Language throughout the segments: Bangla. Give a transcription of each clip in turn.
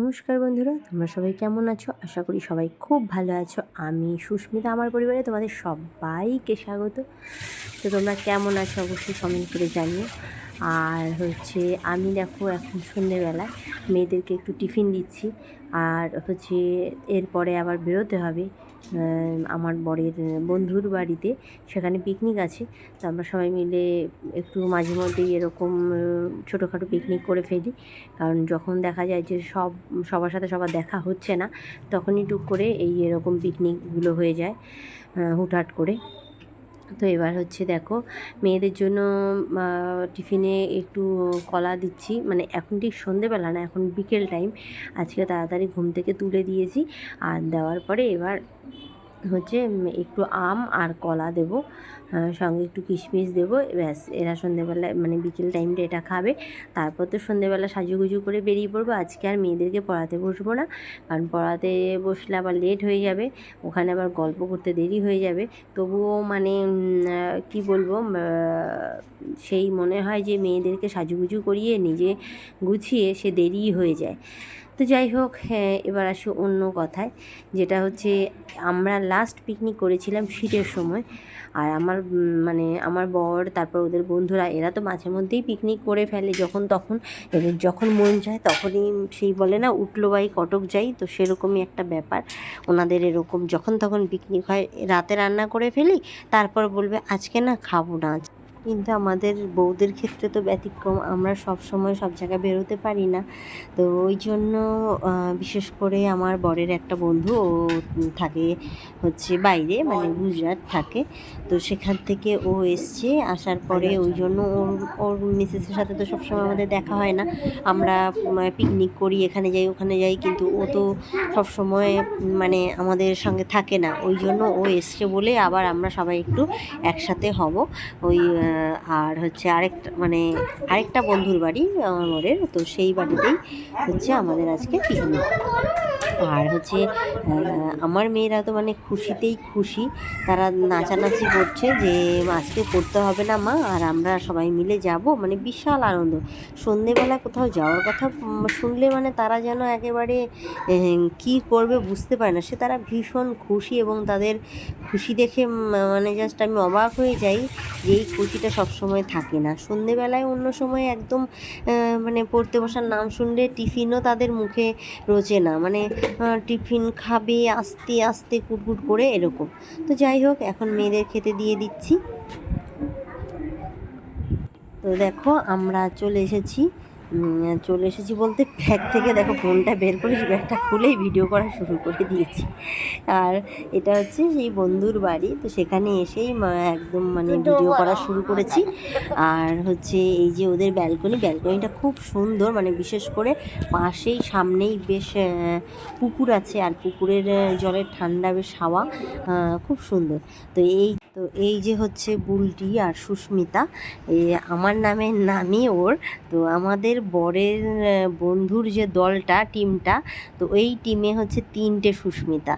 নমস্কার বন্ধুরা, তোমরা সবাই কেমন আছো? আশা করি সবাই খুব ভালো আছো। আমি সুস্মিতা, আমার পরিবারে তোমাদের সবাইকে স্বাগত। তো তোমরা কেমন আছো অবশ্যই কমেন্ট করে জানিও। আর হচ্ছে আমি দেখো এখন সন্ধেবেলা মেয়েদেরকে একটু টিফিন দিচ্ছি। আর হচ্ছে এরপরে আবার বেরোতে হবে আমার বরের বন্ধুর বাড়িতে। সেখানে পিকনিক আছে। তো আমরা সবাই মিলে একটু মাঝে মধ্যেই এরকম ছোটোখাটো পিকনিক করে ফেলি। কারণ যখন দেখা যায় যে সব, সবার সাথে সবার দেখা হচ্ছে না, তখনই টুক করে এই এরকম পিকনিকগুলো হয়ে যায় হুটহাট করে। তো এবার হচ্ছে দেখো, মেয়েদের জন্য টিফিনে একটু কলা দিচ্ছি। মানে এখন ঠিক সন্ধেবেলা না, এখন বিকেল টাইম আজকে তাড়াতাড়ি ঘুম থেকে তুলে দিয়েছি। আর দেওয়ার পরে এবার হচ্ছে একটু আম আর কলা দেবো আহ, সঙ্গে একটু কিশমিশ দেবো ব্যাস এরা সন্ধেবেলায় মানে বিকেল টাইমটা এটা খাবে। তারপর তো সন্ধেবেলা সাজুগুজু করে বেরিয়ে পড়ব আজকে আর মেয়েদেরকে পড়াতে বসবো না কারণ পড়াতে বসলে আবার লেট হয়ে যাবে ওখানে আবার গল্প করতে দেরি হয়ে যাবে। তবুও মানে কি বলব সেই মনে হয় যে মেয়েদেরকে সাজুগুজু করিয়ে নিজে গুছিয়ে সে দেরি হয়ে যায়। তো যাই হোক হ্যাঁ এবার আসি অন্য কথায় যেটা হচ্ছে আমরা লাস্ট পিকনিক করেছিলাম শীতের সময়। আর আমার মানে আমার বর, তারপর ওদের বন্ধুরা, এরা তো মাঝে মধ্যেই পিকনিক করে ফেলে যখন তখন। এদের যখন মন যায় তখনই সেই বলে না, উঠল বাই কটক যাই, তো সেরকমই একটা ব্যাপার। ওনাদের এরকম যখন তখন পিকনিক হয়, রাতে রান্না করে ফেলি, তারপর বলবে, আজকে না খাব না কিন্তু আমাদের বউদের ক্ষেত্রে তো ব্যতিক্রম আমরা সব সময় সব জায়গায় বেরোতে পারি না। তো ওই জন্য বিশেষ করে আমার বরের একটা বন্ধু ও থাকে হচ্ছে বাইরে মানে গুজরাট থাকে। তো সেখান থেকে ও এসছে আসার পরে ওই জন্য ওর ওর মিসেসের সাথে তো সবসময় আমাদের দেখা হয় না। আমরা পিকনিক করি এখানে যাই ওখানে যাই কিন্তু ও তো সবসময় মানে আমাদের সঙ্গে থাকে না। ওই জন্য ও এসছে বলে আবার আমরা সবাই একটু একসাথে হব। ওই আর হচ্ছে আরেকটা মানে আরেকটা বন্ধুর বাড়ি আমার তো সেই বাড়িতেই হচ্ছে আমাদের আজকে পিকনিক। আর হচ্ছে আমার মেয়েরা তো মানে খুশিতেই খুশি। তারা নাচানাচি করছে যে, আজকে করতে হবে না মা, আর আমরা সবাই মিলে যাব। মানে বিশাল আনন্দ। সন্ধেবেলা কোথাও যাওয়ার কথা শুনলে মানে তারা যেন একেবারে কি করবে বুঝতে পারে না। সে তারা ভীষণ খুশি এবং তাদের খুশি দেখে মানে জাস্ট আমি অবাক হয়ে যাই যে এই খুশিটা সবসময় থাকে না। সন্ধেবেলায় অন্য সময় একদম মানে পড়তে বসার নাম শুনলে টিফিনও তাদের মুখে রোচে না। মানে টিফিন খাবে আস্তে আস্তে কুটকুট করে এরকম। তো যাই হোক, এখন মেয়েদের খেতে দিয়ে দিচ্ছি। তো দেখো, আমরা চলে এসেছি চলে এসেছি বলতে ব্যাগ থেকে। দেখো ফোনটা বের করে ব্যাগটা খুলেই ভিডিও করা শুরু করে দিয়েছি। আর এটা হচ্ছে সেই বন্ধুর বাড়ি। তো সেখানে এসেই একদম মানে ভিডিও করা শুরু করেছি। আর হচ্ছে এই যে ওদের ব্যালকনি ব্যালকনিটা খুব সুন্দর। মানে বিশেষ করে পাশেই সামনেই বেশ পুকুর আছে। আর পুকুরের জলের ঠান্ডা বেশ হাওয়া। খুব সুন্দর। তো এই তো এই যে হচ্ছে বুলটি আর সুস্মিতা এই আমার নামের নামই ওর। তো আমাদের বরের বন্ধুর যে দলটা টিমটা তো এই টিমে হচ্ছে তিনটে সুস্মিতা।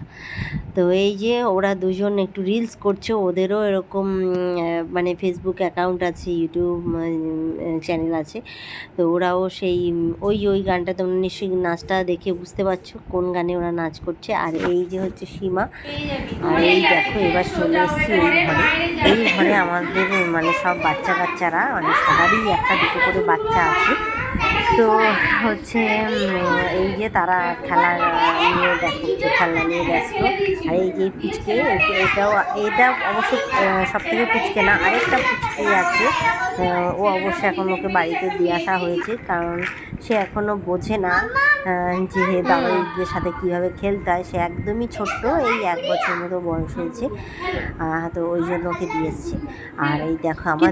তো এই যে ওরা দুজন একটু রিলস করছে ওদেরও এরকম মানে ফেসবুক অ্যাকাউন্ট আছে ইউটিউব চ্যানেল আছে। তো ওরাও সেই ওই ওই গানটা তোমরা নিশ্চয়ই নাচটা দেখে বুঝতে পারছ কোন গানে ওরা নাচ করছে। আর এই যে হচ্ছে সীমা আর এই দেখো এবার চলে এসেছি। ঘরে এই ঘরে আমাদের মানে সব বাচ্চা কাচ্চারা মানে সবারই একটা দুটো করে বাচ্চা আছে। তো হচ্ছে এই যে তারা খেলা নিয়ে দেখো যে খেলনা নিয়ে ব্যস্ত আর এই যে পুচকে এটাও এটা অবশ্য সব থেকে পুচকে না আরেকটা পুচকে আছে ও অবশ্য এখন ওকে বাড়িতে দিয়ে আসা হয়েছে কারণ সে এখনও বোঝে না যে দাদাদের সাথে কীভাবে খেলতে হয় সে একদমই ছোট্ট এই এক বছর মতো বয়স হয়েছে তো ওই জন্য ওকে দিয়ে এসছে আর এই দেখো আমার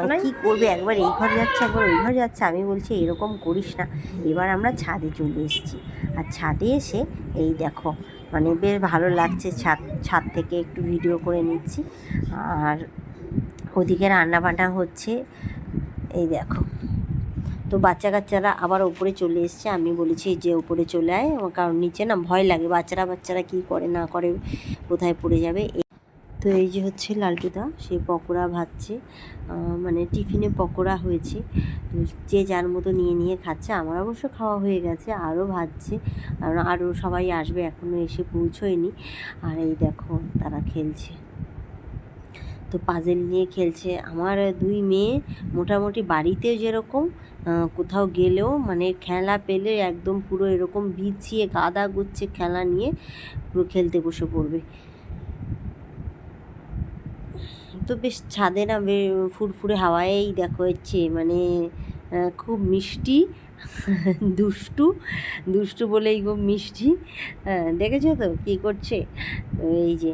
মানে? কি করবে একবার এই ঘর যাচ্ছে একবার ওই ঘর যাচ্ছে আমি বলছি, এরকম করিস না। এবার আমরা ছাদে চলে এসেছি। আর ছাদে এসে, এই দেখো মানে বেশ ভালো লাগছে ছাদ ছাদ থেকে একটু ভিডিও করে নিচ্ছি। আর ওদিকে রান্না বান্না হচ্ছে, এই দেখো। তো বাচ্চা কাচ্চারা আবার ওপরে চলে এসছে। আমি বলেছি যে ওপরে চলে আয়, কারণ নিচে না ভয় লাগে বাচ্চারা বাচ্চারা কি করে না করে কোথায় পড়ে যাবে। তো এই যে হচ্ছে লালটুদা, সে পকোড়া ভাজছে মানে টিফিনে পকোড়া হয়েছে। তো যে যার মতো নিয়ে নিয়ে খাচ্ছে, আমার অবশ্য খাওয়া হয়ে গেছে, আরও ভাজছে। কারণ আরও সবাই আসবে, এখনও এসে পৌঁছোয়নি। আর এই দেখো, তারা খেলছে। তো পাজেল নিয়ে খেলছে। আমার দুই মেয়ে মোটামুটি বাড়িতেও যেরকম কোথাও গেলেও মানে খেলা পেলে একদম পুরো এরকম বিছিয়ে, গাদা গুচ্ছে খেলা নিয়ে পুরো খেলতে বসে পড়বে। তো বেশ ছাদে না ফুরফুরে হাওয়াই দেখো হচ্ছে মানে খুব মিষ্টি, দুষ্টু দুষ্টু বলেই খুব মিষ্টি হ্যাঁ দেখেছ তো কী করছে? এই যে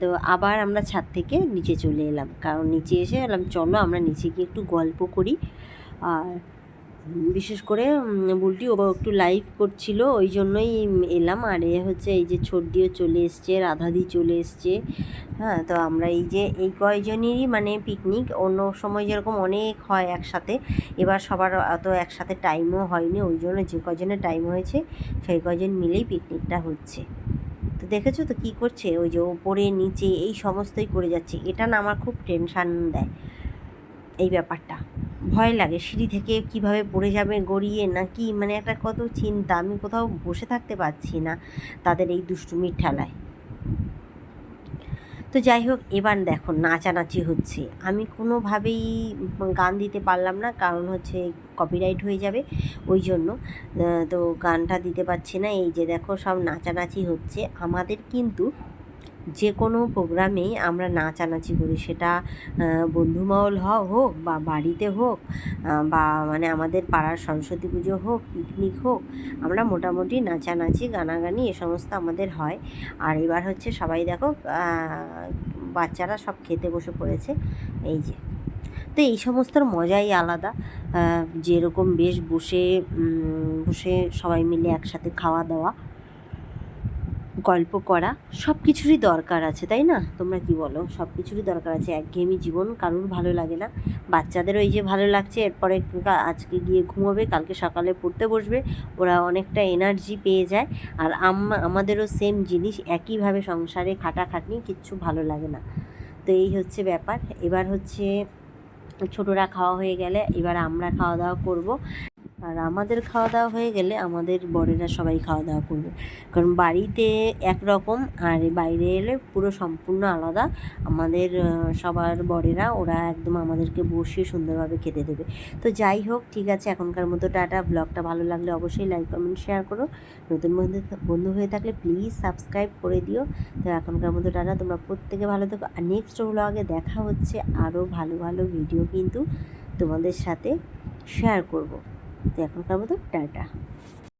তো আবার আমরা ছাদ থেকে নিচে চলে এলাম, কারণ নিচে এসে এলাম চলো আমরা নিচে গিয়ে একটু গল্প করি, আর বিশেষ করে বুলটি ও একটু লাইভ করছিল, ওই জন্যই এলাম। আর এ হচ্ছে এই যে ছোটদিও চলে এসছে, রাধাদি চলে এসছে। হ্যাঁ তো আমরা এই যে এই কয়জনেরই মানে পিকনিক অন্য সময় যেরকম অনেক হয় একসাথে, এবার সবার অত একসাথে টাইমও হয়নি, ওই জন্য যে কজনের টাইম হয়েছে, সেই কজন মিলেই পিকনিকটা হচ্ছে। তো দেখেছ তো কী করছে? ওই যে ওপরে, নিচে, এই সমস্তই করে যাচ্ছে। এটা না আমার খুব টেনশান দেয়, এই ব্যাপারটা। ভয় লাগে, সিঁড়ি থেকে কীভাবে পড়ে যাবে, গড়িয়ে না কি মানে একটা কত চিন্তা, আমি কোথাও বসে থাকতে পারছি না তাদের এই দুষ্টুমির ঠেলায়। তো যাই হোক, এবার দেখো নাচানাচি হচ্ছে। আমি কোনোভাবেই গান দিতে পারলাম না, কারণ হচ্ছে কপিরাইট হয়ে যাবে, ওই জন্য তো গানটা দিতে পারছি না। এই যে দেখো সব নাচানাচি হচ্ছে। আমাদের কিন্তু যে কোনো প্রোগ্রামেই আমরা নাচানাচি করি। সেটা বন্ধুমহল হোক বা বাড়িতে হোক বা মানে আমাদের পাড়ার সরস্বতী পুজো হোক, পিকনিক হোক, আমরা মোটামুটি নাচানাচি, গানাগানি এ সমস্ত আমাদের হয়। আর এবার হচ্ছে সবাই দেখো বাচ্চারা সব খেতে বসে পড়েছে, এই যে। তো এই সমস্তর মজাই আলাদা। যেরকম বেশ বসে বসে সবাই মিলে একসাথে খাওয়া দাওয়া গল্প করা সব কিছুরই দরকার আছে, তাই না? তোমরা কি বলো? সব কিছুরই দরকার আছে। একঘেয়েমি জীবন কারোর ভালো লাগে না। বাচ্চাদেরও এই যে ভালো লাগছে, এরপরে আজকে গিয়ে ঘুমোবে, কালকে সকালে পড়তে বসবে, ওরা অনেকটা এনার্জি পেয়ে যায়। আর আমাদেরও সেম জিনিস, একইভাবে সংসারে খাটাখাটনি, কিচ্ছু ভালো লাগে না। তো এই হচ্ছে ব্যাপার। এবার হচ্ছে ছোটরা খাওয়া হয়ে গেলে, এবার আমরা খাওয়া দাওয়া করব। আর আমাদের খাওয়া দাওয়া হয়ে গেলে আমাদের বড়েরা সবাই খাওয়া দাওয়া করবে। কারণ বাড়িতে একরকম আর বাইরে এলে পুরো সম্পূর্ণ আলাদা। আমাদের সবার বড়েরা ওরা একদম আমাদেরকে বসিয়ে সুন্দরভাবে খেতে দেবে। তো যাই হোক, ঠিক আছে, এখনকার মতো টাটা। ব্লগটা ভালো লাগলে অবশ্যই লাইক, কমেন্ট, শেয়ার করো। নতুন বন্ধু বন্ধু হয়ে থাকলে প্লিজ সাবস্ক্রাইব করে দিও। তো এখনকার মতো টাটা। তোমরা প্রত্যেকে ভালো থেকো। আর নেক্সট ব্লগে দেখা হচ্ছে আরও ভালো ভালো ভিডিও কিন্তু তোমাদের সাথে শেয়ার করব। তো এখনকার মতো টাটা।